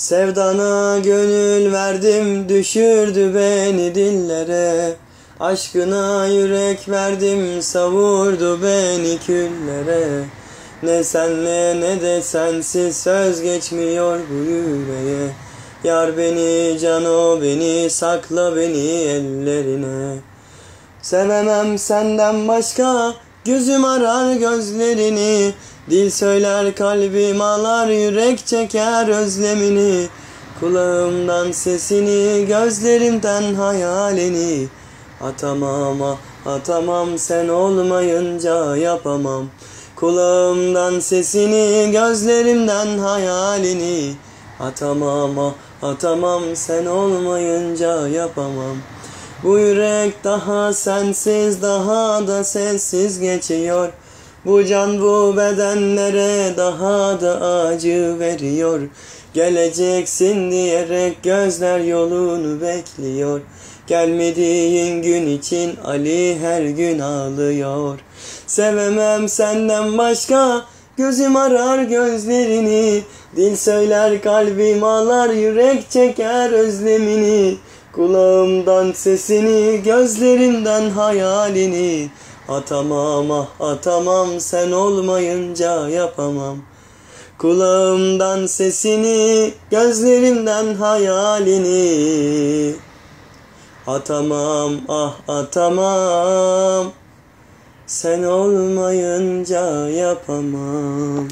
Sevdana gönül verdim düşürdü beni dillere. Aşkına yürek verdim savurdu beni küllere. Ne senle ne de sensiz söz geçmiyor bu yüreğe. Yar beni cano beni sakla beni ellerine. Sevemem senden başka Gözüm arar gözlerini Dil söyler kalbim ağlar Yürek çeker özlemini. Kulağımdan sesini Gözlerimden hayalini. Atamam ah, atamam Sen olmayınca yapamam. Kulağımdan sesini Gözlerimden hayalini. Atamam ah, atamam Sen olmayınca yapamam bu yürek daha sensiz daha da sessiz geçiyor. Bu can bu bedenlere daha da acı veriyor. Geleceksin diyerek gözler yolunu bekliyor. Gelmediğin gün için Ali her gün ağlıyor. Sevemem senden başka Gözüm arar gözlerini Dil söyler kalbim ağlar Yürek çeker özlemini Kulağımdan sesini, gözlerimden hayalini. Atamam ah atamam sen olmayınca yapamam. Kulağımdan sesini, gözlerimden hayalini. Atamam ah atamam Sen olmayınca yapamam